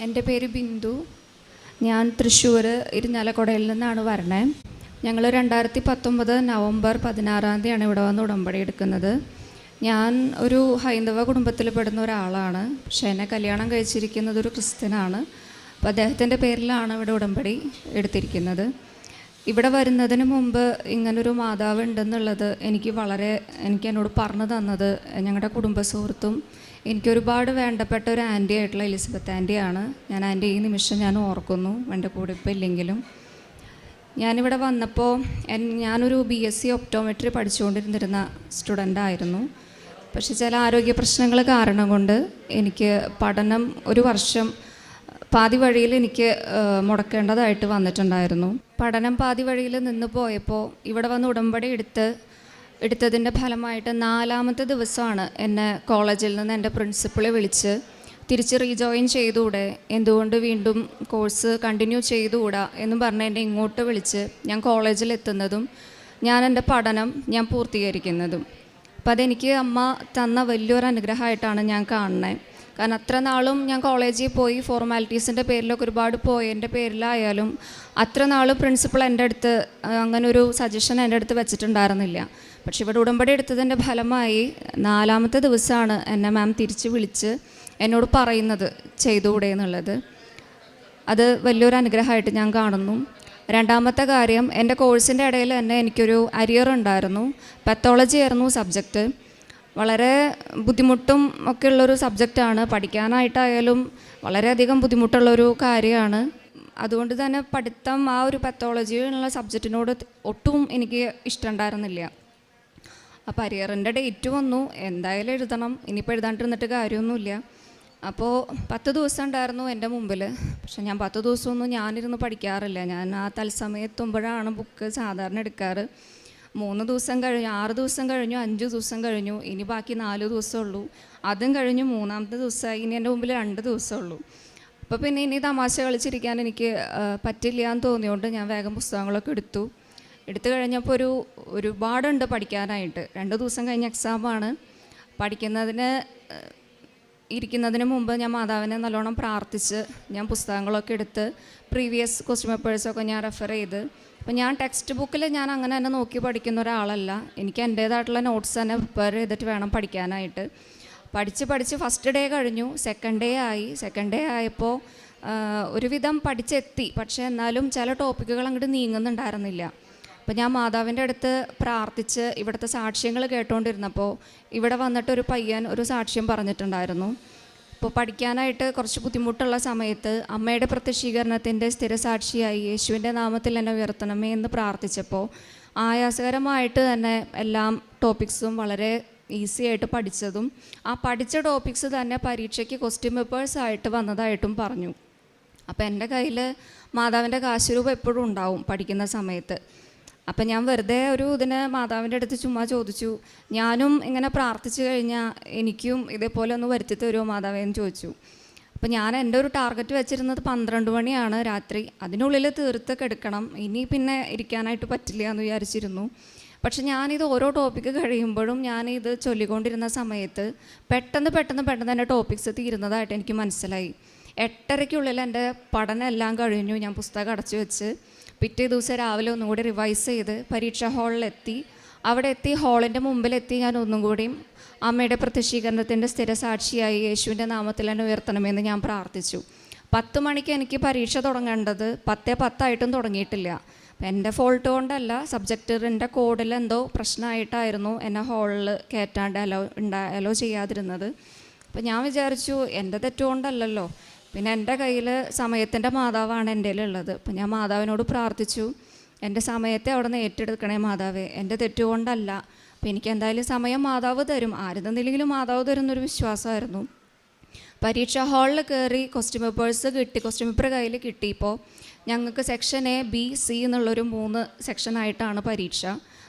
എന്റെ പേര് ബിന്ദു. ഞാൻ തൃശ്ശൂർ ഇരിഞ്ഞാലക്കുടയിൽ നിന്നാണ് വരണേ. ഞങ്ങൾ രണ്ടായിരത്തി പത്തൊമ്പത് നവംബർ പതിനാറാം തീയതിയാണ് ഇവിടെ വന്ന് ഉടമ്പടി എടുക്കുന്നത്. ഞാൻ ഒരു ഹൈന്ദവ കുടുംബത്തിൽ പെടുന്ന ഒരാളാണ്. പക്ഷേ എന്നെ കല്യാണം കഴിച്ചിരിക്കുന്നത് ഒരു ക്രിസ്ത്യനാണ്. അപ്പോൾ അദ്ദേഹത്തിന്റെ പേരിലാണ് ഇവിടെ ഉടമ്പടി എടുത്തിരിക്കുന്നത്. ഇവിടെ വരുന്നതിന് മുമ്പ് ഇങ്ങനൊരു മാതാവ് ഉണ്ടെന്നുള്ളത് എനിക്ക് വളരെ എനിക്ക് എന്നോട് പറഞ്ഞു തന്നത്. ഞങ്ങളുടെ കുടുംബ സുഹൃത്തും എനിക്കൊരുപാട് വേണ്ടപ്പെട്ട ഒരു ആന്റി ആയിട്ടുള്ള എലിസബത്ത് ആന്റിയാണ്. ഞാൻ ആന്റി ഈ നിമിഷം ഞാൻ ഓർക്കുന്നു എന്റെ കൂടെ ഇപ്പോൾ ഇല്ലെങ്കിലും. ഞാനിവിടെ വന്നപ്പോൾ ഞാനൊരു ബി എസ് സി ഒപ്റ്റോമെട്രി പഠിച്ചുകൊണ്ടിരുന്നിരുന്ന സ്റ്റുഡന്റ് ആയിരുന്നു പക്ഷെ ചില ആരോഗ്യ പ്രശ്നങ്ങൾ കാരണം കൊണ്ട് എനിക്ക് പഠനം ഒരു വർഷം പാതി വഴിയിൽ എനിക്ക് മുടക്കേണ്ടതായിട്ട് വന്നിട്ടുണ്ടായിരുന്നു. പഠനം പാതി വഴിയിൽ നിന്ന് പോയപ്പോൾ ഇവിടെ വന്ന് ഉടമ്പടി എടുത്ത് എടുത്തതിന്റെ ഫലമായിട്ട് നാലാമത്തെ ദിവസമാണ് എന്നെ കോളേജിൽ നിന്ന് എന്റെ പ്രിൻസിപ്പളെ വിളിച്ച് തിരിച്ച് റീജോയിൻ ചെയ്തുകൂടെ? എന്തുകൊണ്ട് വീണ്ടും കോഴ്സ് കണ്ടിന്യൂ ചെയ്തുകൂടാ? എന്ന് പറഞ്ഞ് എന്നെ ഇങ്ങോട്ട് വിളിച്ച് ഞാൻ കോളേജിൽ എത്തുന്നതും ഞാൻ എന്റെ പഠനം ഞാൻ പൂർത്തീകരിക്കുന്നതും. അപ്പോൾ അതെനിക്ക് അമ്മ തന്ന വലിയൊരു അനുഗ്രഹമായിട്ടാണ് ഞാൻ കാണുന്നത് കാരണം അത്ര നാളും ഞാൻ കോളേജിൽ പോയി ഫോർമാലിറ്റീസിന്റെ പേരിലൊക്കെ ഒരുപാട് പോയതിന്റെ പേരിലായാലും അത്ര നാളും പ്രിൻസിപ്പൾ എന്റെ അടുത്ത് അങ്ങനെ ഒരു സജഷൻ എന്റെ അടുത്ത് വെച്ചിട്ടുണ്ടായിരുന്നില്ല. പക്ഷെ ഇവിടെ ഉടമ്പടി എടുത്തതിന്റെ ഫലമായി നാലാമത്തെ ദിവസമാണ് എന്നെ മാം തിരിച്ച് വിളിച്ച് എന്നോട് പറയുന്നത് ചെയ്തുകൂടെ എന്നുള്ളത്. അത് വലിയൊരു അനുഗ്രഹമായിട്ട് ഞാൻ കാണുന്നു. രണ്ടാമത്തെ കാര്യം എന്റെ കോഴ്സിന്റെ ഇടയിൽ തന്നെ എനിക്കൊരു അരിയർ ഉണ്ടായിരുന്നു. പത്തോളജി ആയിരുന്നു സബ്ജക്റ്റ് വളരെ ബുദ്ധിമുട്ടും ഒക്കെ ഉള്ളൊരു സബ്ജക്റ്റാണ്. പഠിക്കാനായിട്ടായാലും വളരെയധികം ബുദ്ധിമുട്ടുള്ളൊരു കാര്യമാണ്. അതുകൊണ്ട് തന്നെ പഠിത്തം ആ ഒരു പത്തോളജി എന്നുള്ള സബ്ജക്റ്റിനോട് ഒട്ടും എനിക്ക് ഇഷ്ടമുണ്ടായിരുന്നില്ല. അപ്പോൾ അരിയറിന്റെ ഡേറ്റ് വന്നു. എന്തായാലും എഴുതണം. ഇനിയിപ്പോൾ എഴുതാണ്ടിരുന്നിട്ട് കാര്യമൊന്നുമില്ല. അപ്പോൾ പത്ത് ദിവസം ഉണ്ടായിരുന്നു എന്റെ മുമ്പിൽ പക്ഷെ ഞാൻ പത്ത് ദിവസമൊന്നും ഞാനിരുന്ന് പഠിക്കാറില്ല. ഞാൻ ആ തത്സമയത്തുമ്പോഴാണ് ബുക്ക് സാധാരണ എടുക്കാറ്. മൂന്ന് ദിവസം കഴിഞ്ഞു ആറ് ദിവസം കഴിഞ്ഞു അഞ്ച് ദിവസം കഴിഞ്ഞു ഇനി ബാക്കി നാല് ദിവസമേ ഉള്ളൂ അതും കഴിഞ്ഞു മൂന്നാമത്തെ ദിവസമായി ഇനി എന്റെ മുമ്പിൽ രണ്ട് ദിവസമേ ഉള്ളൂ അപ്പോൾ പിന്നെ ഇനി തമാശ കളിച്ചിരിക്കാൻ എനിക്ക് പറ്റില്ല എന്ന് തോന്നിയോണ്ട് ഞാൻ വേഗം പുസ്തകങ്ങളൊക്കെ എടുത്തു. എടുത്തു കഴിഞ്ഞപ്പോൾ ഒരു ഒരുപാടുണ്ട് പഠിക്കാനായിട്ട്. രണ്ട് ദിവസം കഴിഞ്ഞ എക്സാമാണ് പഠിക്കുന്നതിന് ഇരിക്കുന്നതിന് മുമ്പ് ഞാൻ മാതാവിനെ നല്ലോണം പ്രാർത്ഥിച്ച് ഞാൻ പുസ്തകങ്ങളൊക്കെ എടുത്ത് പ്രീവിയസ് ക്വസ്റ്റ്യൻ പേപ്പേഴ്സൊക്കെ ഞാൻ റെഫർ ചെയ്ത്. അപ്പോൾ ഞാൻ ടെക്സ്റ്റ് ബുക്കിൽ ഞാൻ അങ്ങനെ തന്നെ നോക്കി പഠിക്കുന്ന ഒരാളല്ല. എനിക്ക് എന്റേതായിട്ടുള്ള നോട്ട്സ് തന്നെ പ്രിപ്പയർ ചെയ്തിട്ട് വേണം പഠിക്കാനായിട്ട്. പഠിച്ച് പഠിച്ച് ഫസ്റ്റ് ഡേ കഴിഞ്ഞു. സെക്കൻഡ് ഡേ ആയി. സെക്കൻഡ് ഡേ ആയപ്പോൾ ഒരുവിധം പഠിച്ചെത്തി. പക്ഷേ എന്നാലും ചില ടോപ്പിക്കുകൾ അങ്ങോട്ട് നീങ്ങുന്നുണ്ടായിരുന്നില്ല. അപ്പോൾ ഞാൻ മാതാവിന്റെ അടുത്ത് പ്രാർത്ഥിച്ച് ഇവിടുത്തെ സാക്ഷ്യങ്ങൾ കേട്ടുകൊണ്ടിരുന്നപ്പോൾ ഇവിടെ വന്നിട്ട് ഒരു പയ്യൻ ഒരു സാക്ഷ്യം പറഞ്ഞിട്ടുണ്ടായിരുന്നു. അപ്പോൾ പഠിക്കാനായിട്ട് കുറച്ച് ബുദ്ധിമുട്ടുള്ള സമയത്ത് അമ്മയുടെ പ്രത്യക്ഷീകരണത്തിന്റെ സ്ഥിരസാക്ഷിയായി യേശുവിന്റെ നാമത്തിൽ എന്നെ ഉയർത്തണമേ എന്ന് പ്രാർത്ഥിച്ചപ്പോൾ ആയാസകരമായിട്ട് തന്നെ എല്ലാം ടോപ്പിക്സും വളരെ ഈസി ആയിട്ട് പഠിച്ചതും ആ പഠിച്ച ടോപ്പിക്സ് തന്നെ പരീക്ഷയ്ക്ക് ക്വസ്റ്റ്യൻ പേപ്പേഴ്സ് ആയിട്ട് വന്നതായിട്ടും പറഞ്ഞു. അപ്പോൾ എന്റെ കയ്യിൽ മാതാവിന്റെ കാശുരൂപം എപ്പോഴും ഉണ്ടാവും പഠിക്കുന്ന സമയത്ത്. അപ്പം ഞാൻ വെറുതെ ഒരു ഇതിന് മാതാവിന്റെ അടുത്ത് ചുമ്മാ ചോദിച്ചു. ഞാനും ഇങ്ങനെ പ്രാർത്ഥിച്ചു കഴിഞ്ഞാൽ എനിക്കും ഇതേപോലെ ഒന്ന് വരുത്തി തരുമോ മാതാവേ എന്ന് ചോദിച്ചു. അപ്പം ഞാൻ എന്റെ ഒരു ടാർഗറ്റ് വെച്ചിരുന്നത് പന്ത്രണ്ട് മണിയാണ് രാത്രി. അതിനുള്ളിൽ തീർത്ത് കെടുക്കണം ഇനി പിന്നെ ഇരിക്കാനായിട്ട് പറ്റില്ല എന്ന് വിചാരിച്ചിരുന്നു. പക്ഷെ ഞാനിത് ഓരോ ടോപ്പിക്ക് കഴിയുമ്പോഴും ഞാനിത് ചൊല്ലിക്കൊണ്ടിരുന്ന സമയത്ത് പെട്ടെന്ന് പെട്ടെന്ന് പെട്ടെന്ന് എന്റെ ടോപ്പിക്സ് തീരുന്നതായിട്ട് എനിക്ക് മനസ്സിലായി. എട്ടരയ്ക്കുള്ളിൽ എന്റെ പഠനം എല്ലാം കഴിഞ്ഞു. ഞാൻ പുസ്തകം അടച്ചു വെച്ച് പിറ്റേ ദിവസം രാവിലെ ഒന്നും കൂടി റിവൈസ് ചെയ്ത് പരീക്ഷാ ഹാളിലെത്തി അവിടെ എത്തി ഹാളിന്റെ മുമ്പിലെത്തി ഞാൻ ഒന്നും കൂടിയും അമ്മയുടെ പ്രത്യക്ഷീകരണത്തിന്റെ സ്ഥിരസാക്ഷിയായി യേശുവിന്റെ നാമത്തിൽ തന്നെ ഉയർത്തണമെന്ന് ഞാൻ പ്രാർത്ഥിച്ചു. പത്ത് മണിക്ക് എനിക്ക് പരീക്ഷ തുടങ്ങേണ്ടത് പത്തേ പത്തായിട്ടും തുടങ്ങിയിട്ടില്ല. എന്റെ ഫോൾട്ട് കൊണ്ടല്ല സബ്ജക്റ്റിന്റെ കോഡിൽ എന്തോ പ്രശ്നമായിട്ടായിരുന്നു എന്നെ ഹാളിൽ കയറ്റാണ്ട് അലോ ഉണ്ടാ അലോ ചെയ്യാതിരുന്നത്. അപ്പം ഞാൻ വിചാരിച്ചു എന്റെ തെറ്റുകൊണ്ടല്ലല്ലോ പിന്നെ എന്റെ കയ്യിൽ സമയത്തിന്റെ മാതാവാണ് എന്റെ ഉള്ളത് അപ്പം ഞാൻ മാതാവിനോട് പ്രാർത്ഥിച്ചു. എന്റെ സമയത്തെ അവിടെ നിന്ന് ഏറ്റെടുക്കണേ മാതാവേ. എന്റെ തെറ്റുകൊണ്ടല്ല. അപ്പം എനിക്ക് എന്തായാലും സമയം മാതാവ് തരും. ആര് മാതാവ് തരും എന്നൊരു വിശ്വാസമായിരുന്നു. പരീക്ഷാ ഹാളിൽ കയറി ക്വസ്റ്റ്യൻ പേപ്പേഴ്സ് കിട്ടി ക്വസ്റ്റ്യൻ പേപ്പർ കയ്യിൽ കിട്ടിയപ്പോൾ ഞങ്ങൾക്ക് സെക്ഷൻ എ ബി സി എന്നുള്ളൊരു മൂന്ന് സെക്ഷനായിട്ടാണ് പരീക്ഷ.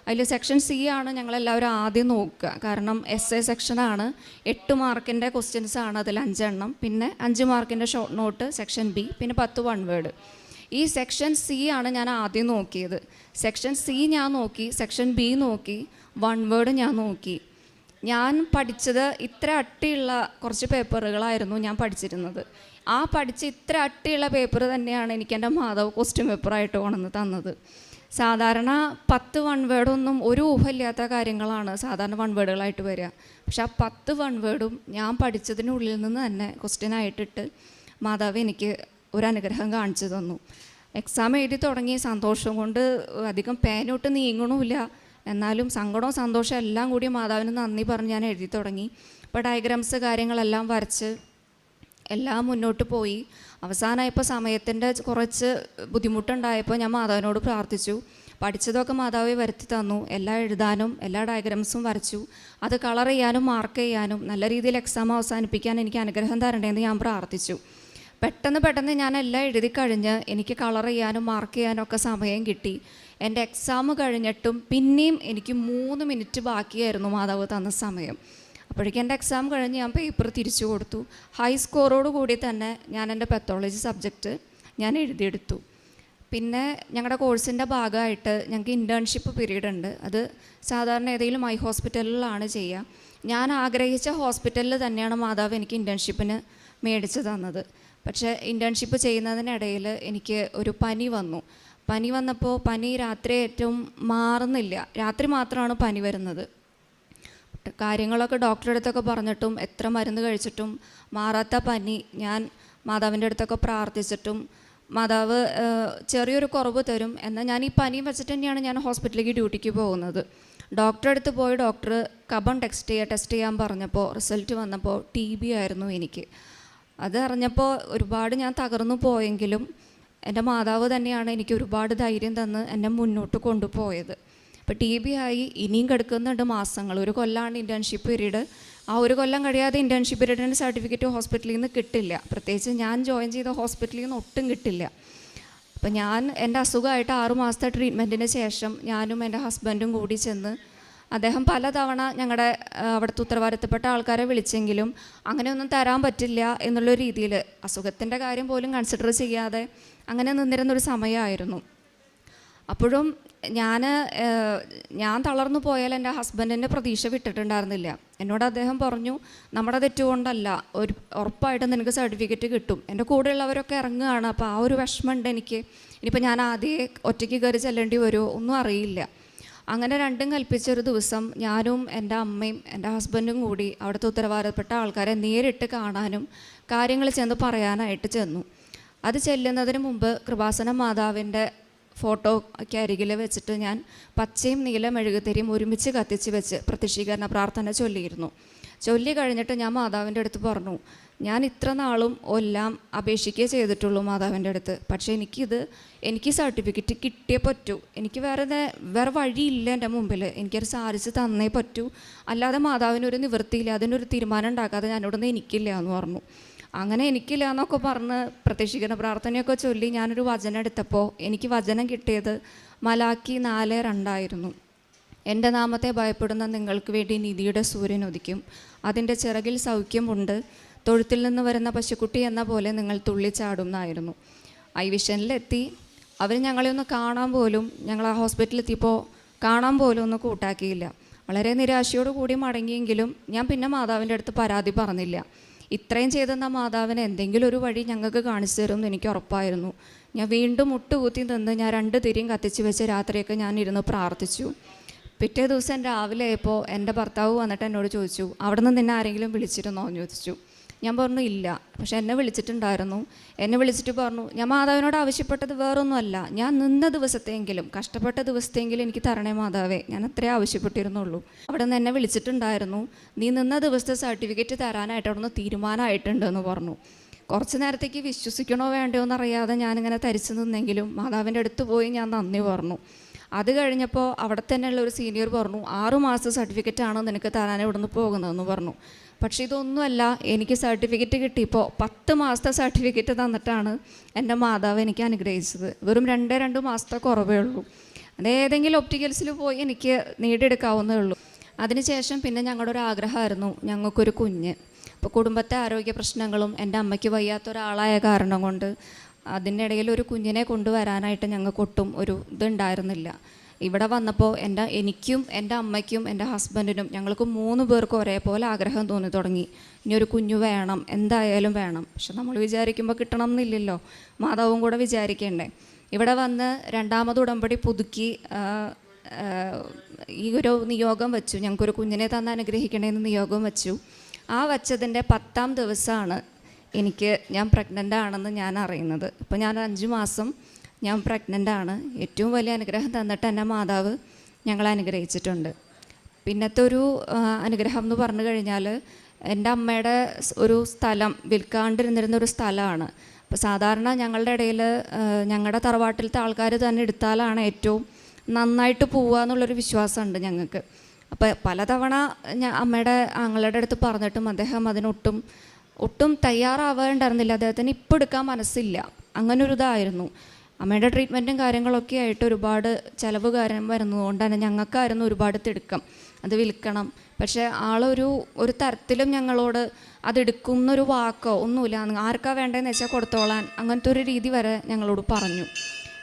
അതിൽ സെക്ഷൻ സി ആണ് ഞങ്ങളെല്ലാവരും ആദ്യം നോക്കുക. കാരണം എസ് എ സെക്ഷനാണ് എട്ട് മാർക്കിന്റെ ക്വസ്റ്റ്യൻസ് ആണ് അതിൽ അഞ്ചെണ്ണം. പിന്നെ അഞ്ച് മാർക്കിന്റെ ഷോർട്ട് നോട്ട് സെക്ഷൻ ബി പിന്നെ പത്ത് വൺ വേർഡ് ഈ സെക്ഷൻ സി ആണ് ഞാൻ ആദ്യം നോക്കിയത്. സെക്ഷൻ സി ഞാൻ നോക്കി സെക്ഷൻ ബി നോക്കി വൺ വേർഡ് ഞാൻ നോക്കി. ഞാൻ പഠിച്ചത് ഇത്ര അട്ടിയുള്ള കുറച്ച് പേപ്പറുകളായിരുന്നു ഞാൻ പഠിച്ചിരുന്നത്. ആ പഠിച്ച ഇത്ര അട്ടിയുള്ള പേപ്പർ തന്നെയാണ് എനിക്ക് എന്റെ മാധവ് ക്വസ്റ്റ്യൻ പേപ്പറായിട്ട് കൊണ്ടുവന്ന് തന്നത്. സാധാരണ പത്ത് വൺ വേർഡൊന്നും ഒരു ഊഹമില്ലാത്ത കാര്യങ്ങളാണ് സാധാരണ വൺ വേർഡുകളായിട്ട് വരിക. പക്ഷെ ആ പത്ത് വൺ വേർഡും ഞാൻ പഠിച്ചതിനുള്ളിൽ നിന്ന് തന്നെ ക്വസ്റ്റ്യൻ ആയിട്ടിട്ട് മാതാവ് എനിക്ക് ഒരു അനുഗ്രഹം കാണിച്ചു തന്നു. എക്സാം എഴുതി തുടങ്ങി സന്തോഷം കൊണ്ട് അധികം പേനോട്ട് നീങ്ങണമില്ല എന്നാലും സങ്കടവും സന്തോഷവും എല്ലാം കൂടി മാതാവിന് നന്ദി പറഞ്ഞ് ഞാൻ എഴുതി തുടങ്ങി. ഇപ്പോൾ ഡയഗ്രാംസ് കാര്യങ്ങളെല്ലാം വരച്ച് എല്ലാം മുന്നോട്ട് പോയി. അവസാനമായപ്പോൾ സമയത്തിന്റെ കുറച്ച് ബുദ്ധിമുട്ടുണ്ടായപ്പോൾ ഞാൻ മാതാവിനോട് പ്രാർത്ഥിച്ചു. പഠിച്ചതൊക്കെ മാതാവ് വരുത്തി തന്നു. എല്ലാ എഴുതാനും എല്ലാ ഡയഗ്രാംസും വരച്ചു. അത് കളർ ചെയ്യാനും മാർക്ക് ചെയ്യാനും നല്ല രീതിയിൽ എക്സാം അവസാനിപ്പിക്കാൻ എനിക്ക് അനുഗ്രഹം തരണ്ടേന്ന് ഞാൻ പ്രാർത്ഥിച്ചു. പെട്ടെന്ന് പെട്ടെന്ന് ഞാൻ എല്ലാം എഴുതി കഴിഞ്ഞ് എനിക്ക് കളർ ചെയ്യാനും മാർക്ക് ചെയ്യാനും ഒക്കെ സമയം കിട്ടി. എന്റെ എക്സാം കഴിഞ്ഞിട്ടും പിന്നെയും എനിക്ക് മൂന്ന് മിനിറ്റ് ബാക്കിയായിരുന്നു മാതാവ് തന്ന സമയം. അപ്പോഴേക്കും എന്റെ എക്സാം കഴിഞ്ഞ് ഞാൻ പേപ്പർ തിരിച്ചു കൊടുത്തു. ഹൈ സ്കോറോട് കൂടി തന്നെ ഞാൻ എന്റെ പെത്തോളജി സബ്ജക്റ്റ് ഞാൻ എഴുതിയെടുത്തു. പിന്നെ ഞങ്ങളുടെ കോഴ്സിന്റെ ഭാഗമായിട്ട് ഞങ്ങൾക്ക് ഇന്റേൺഷിപ്പ് പീരീഡ് ഉണ്ട്. അത് സാധാരണ ഏതെങ്കിലും ഐ ഹോസ്പിറ്റലിലാണ് ചെയ്യുക ഞാൻ ആഗ്രഹിച്ച ഹോസ്പിറ്റലിൽ തന്നെയാണ് മാതാവ് എനിക്ക് ഇന്റേൺഷിപ്പിന് മേടിച്ച് തന്നത്. പക്ഷേ ഇന്റേൺഷിപ്പ് ചെയ്യുന്നതിനിടയിൽ എനിക്ക് ഒരു പനി വന്നു. പനി വന്നപ്പോൾ പനി രാത്രി ഏറ്റവും മാറുന്നില്ല. രാത്രി മാത്രമാണ് പനി വരുന്നത്. കാര്യങ്ങളൊക്കെ ഡോക്ടറുടെ അടുത്തൊക്കെ പറഞ്ഞിട്ടും എത്ര മരുന്ന് കഴിച്ചിട്ടും മാറാത്ത പനി ഞാൻ മാതാവിന്റെ അടുത്തൊക്കെ പ്രാർത്ഥിച്ചിട്ടും മാതാവ് ചെറിയൊരു കുറവ് തരും എന്നാൽ ഞാൻ ഈ പനിയും വെച്ചിട്ട് തന്നെയാണ് ഞാൻ ഹോസ്പിറ്റലിലേക്ക് ഡ്യൂട്ടിക്ക് പോകുന്നത്. ഡോക്ടറെ അടുത്ത് പോയി ഡോക്ടർ കബൺ ടെസ്റ്റ് ചെയ്യുക ടെസ്റ്റ് ചെയ്യാൻ പറഞ്ഞപ്പോൾ റിസൾട്ട് വന്നപ്പോൾ ടി ബി ആയിരുന്നു എനിക്ക്. അത് അറിഞ്ഞപ്പോൾ ഒരുപാട് ഞാൻ തകർന്നു പോയെങ്കിലും എന്റെ മാതാവ് തന്നെയാണ് എനിക്ക് ഒരുപാട് ധൈര്യം തന്ന് എന്നെ മുന്നോട്ട് കൊണ്ടുപോയത്. ഇപ്പോൾ ടി ബി ആയി ഇനിയും കിടക്കുന്നുണ്ട് മാസങ്ങൾ. ഒരു കൊല്ലമാണ് ഇന്റേൺഷിപ്പ് പീരീഡ് ആ ഒരു കൊല്ലം കഴിയാതെ ഇന്റേൺഷിപ്പ് പീരീഡിന്റെ സർട്ടിഫിക്കറ്റ് ഹോസ്പിറ്റലിൽ നിന്ന് കിട്ടില്ല. പ്രത്യേകിച്ച് ഞാൻ ജോയിൻ ചെയ്ത ഹോസ്പിറ്റലിൽ നിന്ന് ഒട്ടും കിട്ടില്ല. അപ്പം ഞാൻ എന്റെ അസുഖമായിട്ട് ആറു മാസത്തെ ട്രീറ്റ്മെന്റിന് ശേഷം ഞാനും എന്റെ ഹസ്ബൻഡും കൂടി ചെന്ന് അദ്ദേഹം പലതവണ ഞങ്ങളുടെ അവിടുത്തെ ഉത്തരവാദിത്തപ്പെട്ട ആൾക്കാരെ വിളിച്ചെങ്കിലും അങ്ങനെയൊന്നും തരാൻ പറ്റില്ല എന്നുള്ള രീതിയിൽ അസുഖത്തിന്റെ കാര്യം പോലും കൺസിഡർ ചെയ്യാതെ അങ്ങനെ നിന്നിരുന്നൊരു സമയമായിരുന്നു. അപ്പോഴും ഞാൻ ഞാൻ തളർന്നു പോയാൽ എന്റെ ഹസ്ബൻഡിന്റെ പ്രതീക്ഷ വിട്ടിട്ടുണ്ടായിരുന്നില്ല. എന്നോട് അദ്ദേഹം പറഞ്ഞു നമ്മുടെ തെറ്റുകൊണ്ടല്ല ഒരു ഉറപ്പായിട്ടും നിനക്ക് സർട്ടിഫിക്കറ്റ് കിട്ടും. എന്റെ കൂടെയുള്ളവരൊക്കെ ഇറങ്ങുകയാണ് അപ്പോൾ ആ ഒരു വിഷമമുണ്ട് എനിക്ക്. ഇനിയിപ്പോൾ ഞാൻ ആദ്യമേ ഒറ്റയ്ക്ക് കയറി ചെല്ലേണ്ടി വരുമോ? ഒന്നും അറിയില്ല. അങ്ങനെ രണ്ടും കൽപ്പിച്ച ഒരു ദിവസം ഞാനും എന്റെ അമ്മയും എന്റെ ഹസ്ബൻഡും കൂടി അവിടുത്തെ ഉത്തരവാദിത്തപ്പെട്ട ആൾക്കാരെ നേരിട്ട് കാണാനും കാര്യങ്ങൾ ചെന്ന് പറയാനായിട്ട് ചെന്നു. അത് ചെല്ലുന്നതിന് മുമ്പ് കൃപാസന മാതാവിന്റെ ഫോട്ടോ ഒക്കെ അരികിൽ വെച്ചിട്ട് ഞാൻ പച്ചയും നീല മെഴുകുതിരിയും ഒരുമിച്ച് കത്തിച്ച് വെച്ച് പ്രതിഷ്ഠീകരണ പ്രാർത്ഥന ചൊല്ലിയിരുന്നു. ചൊല്ലി കഴിഞ്ഞിട്ട് ഞാൻ മാതാവിന്റെ അടുത്ത് പറഞ്ഞു ഞാൻ ഇത്ര നാളും എല്ലാം അപേക്ഷിക്കുക ചെയ്തിട്ടുള്ളൂ മാതാവിന്റെ അടുത്ത്. പക്ഷേ എനിക്കിത് എനിക്ക് സർട്ടിഫിക്കറ്റ് കിട്ടിയേ പറ്റൂ. എനിക്ക് വേറെ വേറെ വഴിയില്ല എന്റെ മുമ്പിൽ എനിക്കത് സാധിച്ച് തന്നേ പറ്റൂ. അല്ലാതെ മാതാവിനൊരു നിവൃത്തിയില്ല. അതിനൊരു തീരുമാനം ഉണ്ടാക്കാതെ ഞാനിവിടുന്ന് എനിക്കില്ല എന്ന് പറഞ്ഞു. അങ്ങനെ എനിക്കില്ല എന്നൊക്കെ പറഞ്ഞ് പ്രത്യക്ഷിക്കുന്ന പ്രാർത്ഥനയൊക്കെ ചൊല്ലി ഞാനൊരു വചനം എടുത്തപ്പോൾ എനിക്ക് വചനം കിട്ടിയത് മലാക്കി നാല് രണ്ടായിരുന്നു. എന്റെ നാമത്തെ ഭയപ്പെടുന്ന നിങ്ങൾക്ക് വേണ്ടി നിധിയുടെ സൂര്യൻ ഉദിക്കും. അതിന്റെ ചിറകിൽ സൗഖ്യമുണ്ട്. തൊഴുത്തിൽ നിന്ന് വരുന്ന പശുക്കുട്ടി എന്ന പോലെ നിങ്ങൾ തുള്ളിച്ചാടും എന്നായിരുന്നു. ഐ വിഷനിലെത്തി. അവർ ഞങ്ങളെ ഒന്ന് കാണാൻ പോലും ഞങ്ങൾ ആ ഹോസ്പിറ്റലിൽ എത്തിയപ്പോൾ കാണാൻ പോലും ഒന്ന് കൂട്ടാക്കിയില്ല. വളരെ നിരാശയോട് കൂടി മടങ്ങിയെങ്കിലും ഞാൻ പിന്നെ മാതാവിന്റെ അടുത്ത് പരാതി പറഞ്ഞില്ല. ഇത്രയും ചെയ്തെന്ന മാതാവിന് എന്തെങ്കിലും ഒരു വഴി ഞങ്ങൾക്ക് കാണിച്ചു തരുമെന്ന് എനിക്ക് ഉറപ്പായിരുന്നു. ഞാൻ വീണ്ടും മുട്ടുകൂത്തി നിന്ന് ഞാൻ രണ്ട് തിരിയും കത്തിച്ച് വെച്ച് രാത്രിയൊക്കെ ഞാൻ ഇരുന്ന് പ്രാർത്ഥിച്ചു. പിറ്റേ ദിവസം രാവിലെ ആയപ്പോൾ എന്റെ ഭർത്താവ് വന്നിട്ട് എന്നോട് ചോദിച്ചു അവിടെ നിന്ന് നിന്നെ ആരെങ്കിലും വിളിച്ചിരുന്നോ? എന്ന് ചോദിച്ചു. ഞാൻ പറഞ്ഞു ഇല്ല. പക്ഷെ എന്നെ വിളിച്ചിട്ടുണ്ടായിരുന്നു. എന്നെ വിളിച്ചിട്ട് പറഞ്ഞു ഞാൻ മാതാവിനോട് ആവശ്യപ്പെട്ടത് വേറൊന്നുമല്ല. ഞാൻ നിന്ന ദിവസത്തെങ്കിലും കഷ്ടപ്പെട്ട ദിവസത്തെങ്കിലും എനിക്ക് തരണേ മാതാവേ. ഞാൻ അത്രേ ആവശ്യപ്പെട്ടിരുന്നുള്ളൂ. അവിടെ നിന്ന് എന്നെ വിളിച്ചിട്ടുണ്ടായിരുന്നു. നീ നിന്ന ദിവസത്തെ സർട്ടിഫിക്കറ്റ് തരാനായിട്ട് അവിടെ നിന്ന് തീരുമാനമായിട്ടുണ്ടെന്ന് പറഞ്ഞു. കുറച്ച് നേരത്തേക്ക് വിശ്വസിക്കണോ വേണ്ടയോ എന്നറിയാതെ ഞാനിങ്ങനെ തരിച്ചു നിന്നെങ്കിലും മാതാവിന്റെ അടുത്ത് പോയി ഞാൻ നന്ദി പറഞ്ഞു. അത് കഴിഞ്ഞപ്പോൾ അവിടെ തന്നെയുള്ള ഒരു സീനിയർ പറഞ്ഞു ആറു മാസത്തെ സർട്ടിഫിക്കറ്റ് ആണ് നിനക്ക് തരാൻ ഇവിടുന്ന് പോകുന്നതെന്ന് പറഞ്ഞു. പക്ഷേ ഇതൊന്നുമല്ല എനിക്ക് സർട്ടിഫിക്കറ്റ് കിട്ടിയപ്പോൾ പത്ത് മാസത്തെ സർട്ടിഫിക്കറ്റ് തന്നിട്ടാണ് എന്റെ മാതാവ് എനിക്ക് അനുഗ്രഹിച്ചത്. വെറും രണ്ടേ രണ്ട് മാസത്തെ കുറവേ ഉള്ളൂ. അത് ഏതെങ്കിലും ഒപ്റ്റിക്കൽസിൽ പോയി എനിക്ക് നേടിയെടുക്കാവുന്നേ ഉള്ളൂ. അതിനുശേഷം പിന്നെ ഞങ്ങളുടെ ഒരു ആഗ്രഹമായിരുന്നു. ഞങ്ങൾക്കൊരു കുഞ്ഞ്. ഇപ്പോൾ കുടുംബത്തെ ആരോഗ്യ പ്രശ്നങ്ങളും എന്റെ അമ്മയ്ക്ക് വയ്യാത്ത ഒരാളായ കാരണം കൊണ്ട് അതിനിടയിൽ ഒരു കുഞ്ഞിനെ കൊണ്ടുവരാനായിട്ട് ഞങ്ങൾക്ക് ഒട്ടും ഒരു ഇതുണ്ടായിരുന്നില്ല. ഇവിടെ വന്നപ്പോൾ എന്റെ എനിക്കും എന്റെ അമ്മയ്ക്കും എന്റെ ഹസ്ബൻഡിനും ഞങ്ങൾക്ക് മൂന്ന് പേർക്കും ഒരേപോലെ ആഗ്രഹം തോന്നി തുടങ്ങി. ഇനി ഒരു കുഞ്ഞു വേണം എന്തായാലും വേണം. പക്ഷെ നമ്മൾ വിചാരിക്കുമ്പോൾ കിട്ടണം എന്നില്ലല്ലോ മാതാവും കൂടെ വിചാരിക്കണ്ടേ. ഇവിടെ വന്ന് രണ്ടാമത് ഉടമ്പടി പുതുക്കി ഈ ഒരു നിയോഗം വെച്ചു. ഞങ്ങൾക്കൊരു കുഞ്ഞിനെ തന്ന് അനുഗ്രഹിക്കണേന്ന് നിയോഗം വെച്ചു. ആ വച്ചതിന്റെ പത്താം ദിവസമാണ് എനിക്ക് ഞാൻ പ്രഗ്നന്റ് ആണെന്ന് ഞാൻ അറിയുന്നത്. ഇപ്പോൾ ഞാൻ അഞ്ച് മാസം ഞാൻ പ്രഗ്നന്റാണ്. ഏറ്റവും വലിയ അനുഗ്രഹം തന്നിട്ട് എന്റെ മാതാവ് ഞങ്ങളെ അനുഗ്രഹിച്ചിട്ടുണ്ട്. പിന്നത്തെ ഒരു അനുഗ്രഹം എന്ന് പറഞ്ഞു കഴിഞ്ഞാൽ എന്റെ അമ്മയുടെ ഒരു സ്ഥലം വിൽക്കാണ്ടിരുന്നിരുന്ന ഒരു സ്ഥലമാണ്. അപ്പോൾ സാധാരണ ഞങ്ങളുടെ ഇടയിൽ ഞങ്ങളുടെ തറവാട്ടിലത്തെ ആൾക്കാർ തന്നെ എടുത്താലാണ് ഏറ്റവും നന്നായിട്ട് പോവുക എന്നുള്ളൊരു വിശ്വാസമുണ്ട് ഞങ്ങൾക്ക്. അപ്പോൾ പലതവണ ഞാൻ അമ്മയുടെ ആങ്ങളുടെ അടുത്ത് പറഞ്ഞിട്ടും അദ്ദേഹം അതിനൊട്ടും ഒട്ടും തയ്യാറാവേണ്ടായിരുന്നില്ല. അദ്ദേഹത്തിന് ഇപ്പോൾ എടുക്കാൻ മനസ്സില്ല. അങ്ങനൊരിതായിരുന്നു. അമ്മയുടെ ട്രീറ്റ്മെന്റും കാര്യങ്ങളൊക്കെ ആയിട്ട് ഒരുപാട് ചിലവ് കാരണം വരുന്നതുകൊണ്ട് തന്നെ ഞങ്ങൾക്കായിരുന്നു ഒരുപാട് തിടുക്കം. അത് വിൽക്കണം. പക്ഷേ ആളൊരു ഒരു തരത്തിലും ഞങ്ങളോട് അതെടുക്കും എന്നൊരു വാക്കോ ഒന്നുമില്ല. ആർക്കാ വേണ്ടതെന്ന് വെച്ചാൽ കൊടുത്തോളാൻ അങ്ങനത്തെ ഒരു രീതി വരെ ഞങ്ങളോട് പറഞ്ഞു.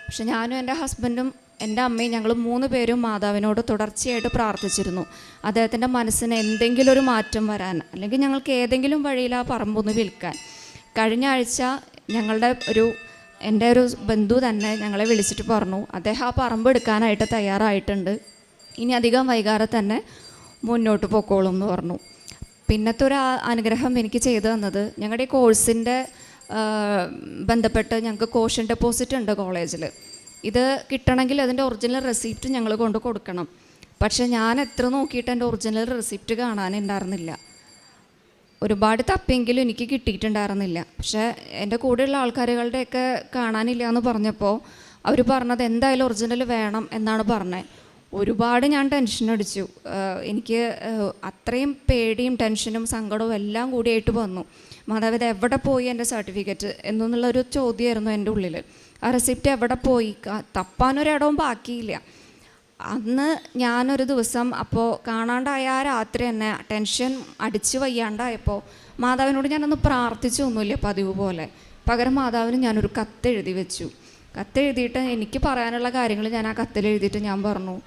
പക്ഷെ ഞാനും എന്റെ ഹസ്ബൻഡും എന്റെ അമ്മയും ഞങ്ങൾ മൂന്ന് പേരും മാതാവിനോട് തുടർച്ചയായിട്ട് പ്രാർത്ഥിച്ചിരുന്നു. അദ്ദേഹത്തിന്റെ മനസ്സിന് എന്തെങ്കിലും ഒരു മാറ്റം വരാൻ അല്ലെങ്കിൽ ഞങ്ങൾക്ക് ഏതെങ്കിലും വഴിയിൽ ആ പറമ്പൊന്ന് വിൽക്കാൻ. കഴിഞ്ഞ ആഴ്ച ഞങ്ങളുടെ ഒരു എന്റെ ഒരു ബന്ധു തന്നെ ഞങ്ങളെ വിളിച്ചിട്ട് പറഞ്ഞു അദ്ദേഹം ആ പറമ്പ് എടുക്കാനായിട്ട് തയ്യാറായിട്ടുണ്ട്. ഇനി അധികം വൈകാതെ തന്നെ മുന്നോട്ട് പൊക്കോളും എന്ന് പറഞ്ഞു. പിന്നത്തെ ഒരു അനുഗ്രഹം എനിക്ക് ചെയ്തു തന്നത് ഞങ്ങളുടെ ഈ കോഴ്സിന്റെ ബന്ധപ്പെട്ട് ഞങ്ങൾക്ക് കോഷൻ ഡെപ്പോസിറ്റ് ഉണ്ട് കോളേജിൽ. ഇത് കിട്ടണമെങ്കിൽ അതിന്റെ ഒറിജിനൽ റെസിപ്റ്റ് ഞങ്ങൾ കൊണ്ട് കൊടുക്കണം. പക്ഷേ ഞാൻ എത്ര നോക്കിയിട്ട് എന്റെ ഒറിജിനൽ റെസിപ്റ്റ് കാണാനുണ്ടായിരുന്നില്ല. ഒരുപാട് തപ്പിയെങ്കിലും എനിക്ക് കിട്ടിയിട്ടുണ്ടായിരുന്നില്ല. പക്ഷേ എന്റെ കൂടെയുള്ള ആൾക്കാരുകളുടെയൊക്കെ കാണാനില്ല എന്ന് പറഞ്ഞപ്പോൾ അവർ പറഞ്ഞത് എന്തായാലും ഒറിജിനൽ വേണം എന്നാണ് പറഞ്ഞത്. ഒരുപാട് ഞാൻ ടെൻഷൻ അടിച്ചു. എനിക്ക് അത്രയും പേടിയും ടെൻഷനും സങ്കടവും എല്ലാം കൂടിയായിട്ട് വന്നു. മാതാപിത എവിടെ പോയി എന്റെ സർട്ടിഫിക്കറ്റ് എന്നുള്ളൊരു ചോദ്യമായിരുന്നു എന്റെ ഉള്ളിൽ ആ റെസിപ്റ്റ് എവിടെ പോയി? തപ്പാനൊരിടവും ബാക്കിയില്ല. അന്ന് ഞാനൊരു ദിവസം അപ്പോൾ കാണാണ്ടായ ആ രാത്രി തന്നെ ടെൻഷൻ അടിച്ചു വയ്യാണ്ടായപ്പോൾ മാതാവിനോട് ഞാനൊന്ന് പ്രാർത്ഥിച്ചൊന്നുമില്ല പതിവ് പോലെ. പകരം മാതാവിന് ഞാനൊരു കത്ത് എഴുതി വെച്ചു. കത്ത് എഴുതിയിട്ട് എനിക്ക് പറയാനുള്ള കാര്യങ്ങൾ ഞാൻ ആ കത്തിൽ എഴുതിയിട്ട് ഞാൻ പറഞ്ഞു.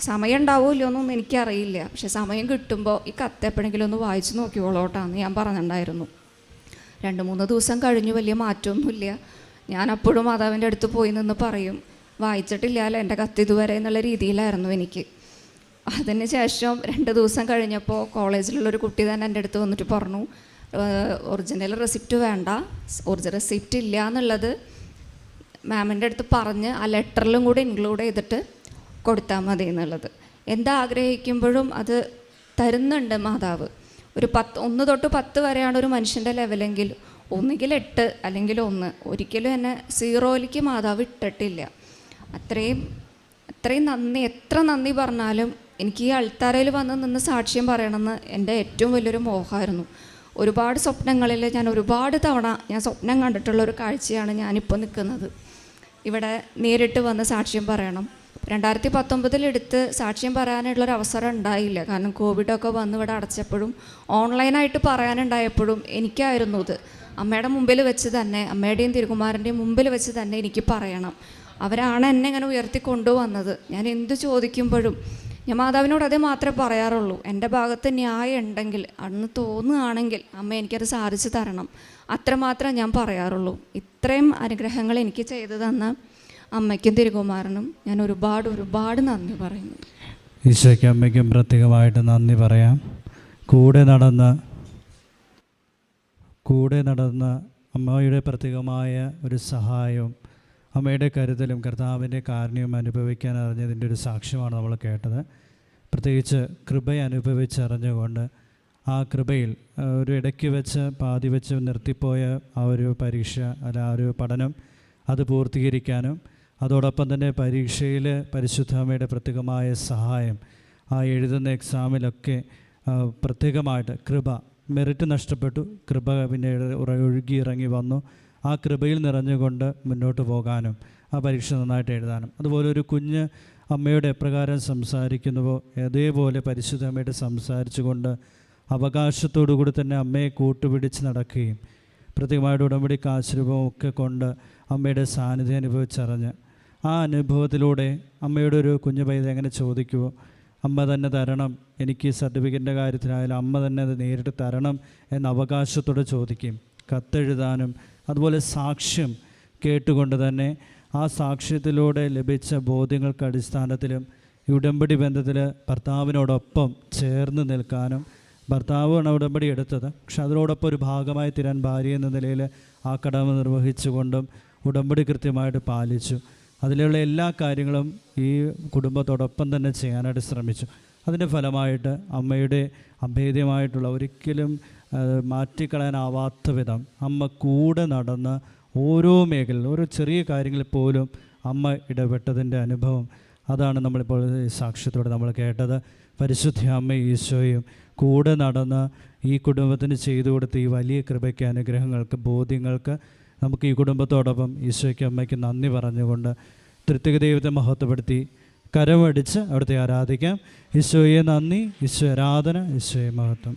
സമയം ഉണ്ടാവുമല്ലോ എന്നൊന്നും എനിക്കറിയില്ല. പക്ഷെ സമയം കിട്ടുമ്പോൾ ഈ കത്ത് എപ്പോഴെങ്കിലും ഒന്ന് വായിച്ചു നോക്കിയോളോട്ടാന്ന് ഞാൻ പറഞ്ഞിട്ടുണ്ടായിരുന്നു. രണ്ട് മൂന്ന് ദിവസം കഴിഞ്ഞു വലിയ മാറ്റമൊന്നുമില്ല. ഞാൻ അപ്പോഴും മാതാവിന്റെ അടുത്ത് പോയി നിന്ന് പറയും. വായിച്ചിട്ടില്ലല്ലോ എന്റെ കത്ത് ഇതുവരെ എന്നുള്ള രീതിയിലായിരുന്നു എനിക്ക്. അതിന് ശേഷം രണ്ട് ദിവസം കഴിഞ്ഞപ്പോൾ കോളേജിലുള്ളൊരു കുട്ടി തന്നെ എന്റെ അടുത്ത് വന്നിട്ട് പറഞ്ഞു ഒറിജിനൽ റെസിപ്റ്റ് വേണ്ട ഒറിജിനൽ റെസിപ്റ്റ് ഇല്ല എന്നുള്ളത് മാമിന്റെ അടുത്ത് പറഞ്ഞ് ആ ലെറ്ററിലും കൂടി ഇൻക്ലൂഡ് ചെയ്തിട്ട് കൊടുത്താൽ മതി എന്നുള്ളത്. എന്താഗ്രഹിക്കുമ്പോഴും അത് തരുന്നുണ്ട് മാതാവ്. ഒരു പത്ത് ഒന്ന് തൊട്ട് പത്ത് വരെയാണ് ഒരു മനുഷ്യന്റെ ലെവലെങ്കിൽ ഒന്നുകിൽ എട്ട് അല്ലെങ്കിൽ ഒന്ന്. ഒരിക്കലും എന്നെ സീറോയിലേക്ക് മാതാവ് ഇട്ടിട്ടില്ല. അത്രയും അത്രയും നന്ദി എത്ര നന്ദി പറഞ്ഞാലും എനിക്ക് ഈ അൾത്താരയിൽ വന്ന് നിന്ന് സാക്ഷ്യം പറയണമെന്ന് എന്റെ ഏറ്റവും വലിയൊരു മോഹമായിരുന്നു. ഒരുപാട് സ്വപ്നങ്ങളിൽ ഞാൻ ഒരുപാട് തവണ ഞാൻ സ്വപ്നം കണ്ടിട്ടുള്ള ഒരു കാഴ്ചയാണ് ഞാനിപ്പോൾ നിൽക്കുന്നത്. ഇവിടെ നേരിട്ട് വന്ന് സാക്ഷ്യം പറയണം. രണ്ടായിരത്തി പത്തൊമ്പതിൽ എടുത്ത് സാക്ഷ്യം പറയാനുള്ളൊരു അവസരം ഉണ്ടായില്ല. കാരണം കോവിഡൊക്കെ വന്ന് ഇവിടെ അടച്ചപ്പോഴും ഓൺലൈനായിട്ട് പറയാനുണ്ടായപ്പോഴും എനിക്കായിരുന്നു ഇത്. അമ്മയുടെ മുമ്പിൽ വെച്ച് തന്നെ അമ്മയുടെയും തിരുകുമാരന്റെയും മുമ്പിൽ വെച്ച് തന്നെ എനിക്ക് പറയണം. അവരാണ് എന്നെ ഇങ്ങനെ ഉയർത്തി കൊണ്ടുവന്നത് ഞാൻ എന്ത് ചോദിക്കുമ്പോഴും ഞാൻ മാതാവിനോട് അതേ മാത്രമേ പറയാറുള്ളൂ. എന്റെ ഭാഗത്ത് ന്യായം ഉണ്ടെങ്കിൽ അന്ന് തോന്നുകയാണെങ്കിൽ അമ്മ എനിക്കത് സാധിച്ചു തരണം. അത്രമാത്രം ഞാൻ പറയാറുള്ളൂ. ഇത്രയും അനുഗ്രഹങ്ങൾ എനിക്ക് ചെയ്തു തന്ന അമ്മയ്ക്കും തിരുകുമാരനും ഞാൻ ഒരുപാട് ഒരുപാട് നന്ദി പറയുന്നു. ഈശോയ്ക്കും അമ്മയ്ക്കും പ്രത്യേകമായിട്ട് നന്ദി പറയാം. കൂടെ നടന്ന് കൂടെ നടന്ന അമ്മയുടെ പ്രത്യേകമായ ഒരു സഹായവും അമ്മയുടെ കരുതലും കർത്താവിന്റെ കാരുണ്യവും അനുഭവിക്കാൻ അറിഞ്ഞതിന്റെ ഒരു സാക്ഷ്യമാണ് നമ്മൾ കേട്ടത്. പ്രത്യേകിച്ച് കൃപ അനുഭവിച്ചറിഞ്ഞുകൊണ്ട് ആ കൃപയിൽ ഒരു ഇടയ്ക്ക് വെച്ച് പാതി വെച്ച് നിർത്തിപ്പോയ ആ ഒരു പരീക്ഷ അല്ല ആ ഒരു പഠനം അത് പൂർത്തീകരിക്കാനും അതോടൊപ്പം തന്നെ പരീക്ഷയിൽ പരിശുദ്ധാമ്മയുടെ പ്രത്യേകമായ സഹായം ആ എഴുതുന്ന എക്സാമിലൊക്കെ പ്രത്യേകമായിട്ട് കൃപ മെറിറ്റ് നഷ്ടപ്പെട്ടു കൃപ പിന്നെ ഒഴുകി ഇറങ്ങി വന്നു. ആ കൃപയിൽ നിറഞ്ഞുകൊണ്ട് മുന്നോട്ട് പോകാനും ആ പരീക്ഷ നന്നായിട്ട് എഴുതാനും. അതുപോലെ ഒരു കുഞ്ഞ് അമ്മയോട് എപ്രകാരം സംസാരിക്കുന്നുവോ അതേപോലെ പരിശുദ്ധ അമ്മയോട് സംസാരിച്ചുകൊണ്ട് അവകാശത്തോടു കൂടി തന്നെ അമ്മയെ കൂട്ടുപിടിച്ച് നടക്കുകയും പ്രത്യേകമായിട്ട് ഉടമ്പടി കാശ്രൂപവും ഒക്കെ കൊണ്ട് അമ്മയുടെ സാന്നിധ്യം അനുഭവിച്ചറിഞ്ഞ് ആ അനുഭവത്തിലൂടെ അമ്മയുടെ ഒരു കുഞ്ഞു പൈത എങ്ങനെ ചോദിക്കുമോ അമ്മ തന്നെ തരണം എനിക്ക് സർട്ടിഫിക്കറ്റിന്റെ കാര്യത്തിലായാലും അമ്മ തന്നെ അത് നേരിട്ട് തരണം എന്ന അവകാശത്തോടെ ചോദിക്കും. കത്തെഴുതാനും അതുപോലെ സാക്ഷ്യം കേട്ടുകൊണ്ട് തന്നെ ആ സാക്ഷ്യത്തിലൂടെ ലഭിച്ച ബോധ്യങ്ങൾക്ക് അടിസ്ഥാനത്തിലും ഉടമ്പടി ബന്ധത്തിൽ ഭർത്താവിനോടൊപ്പം ചേർന്ന് നിൽക്കാനും ഭർത്താവാണ് ഉടമ്പടി എടുത്തത്. പക്ഷെ അതിനോടൊപ്പം ഒരു ഭാഗമായി തീരാൻ ഭാര്യ എന്ന നിലയിൽ ആ കടമ നിർവഹിച്ചുകൊണ്ടും ഉടമ്പടി കൃത്യമായിട്ട് പാലിച്ചു. അതിലുള്ള എല്ലാ കാര്യങ്ങളും ഈ കുടുംബത്തോടൊപ്പം തന്നെ ചെയ്യാനായിട്ട് ശ്രമിച്ചു. അതിന്റെ ഫലമായിട്ട് അമ്മയുടെ അഭേദ്യമായിട്ടുള്ള ഒരിക്കലും മാറ്റിക്കളയാനാവാത്ത വിധം അമ്മ കൂടെ നടന്ന് ഓരോ മേഖലയിൽ ഓരോ ചെറിയ കാര്യങ്ങളിൽ പോലും അമ്മ ഇടപെട്ടതിന്റെ അനുഭവം അതാണ് നമ്മളിപ്പോൾ സാക്ഷ്യത്തോടെ നമ്മൾ കേട്ടത്. പരിശുദ്ധ അമ്മ ഈശോയും കൂടെ നടന്ന് ഈ കുടുംബത്തിന് ചെയ്തു കൊടുത്ത ഈ വലിയ കൃപയ്ക്ക് അനുഗ്രഹങ്ങൾക്ക് ബോധ്യങ്ങൾക്ക് നമുക്ക് ഈ കുടുംബത്തോടൊപ്പം ഈശോയ്ക്ക് അമ്മയ്ക്ക് നന്ദി പറഞ്ഞുകൊണ്ട് തൃത്വിക ദൈവത്തെ മഹത്വപ്പെടുത്തി കരമടിച്ച് അവിടുത്തെ ആരാധിക്കാം. ഈശോയെ നന്ദി ഈശോ ആരാധന ഈശോയെ മഹത്വം.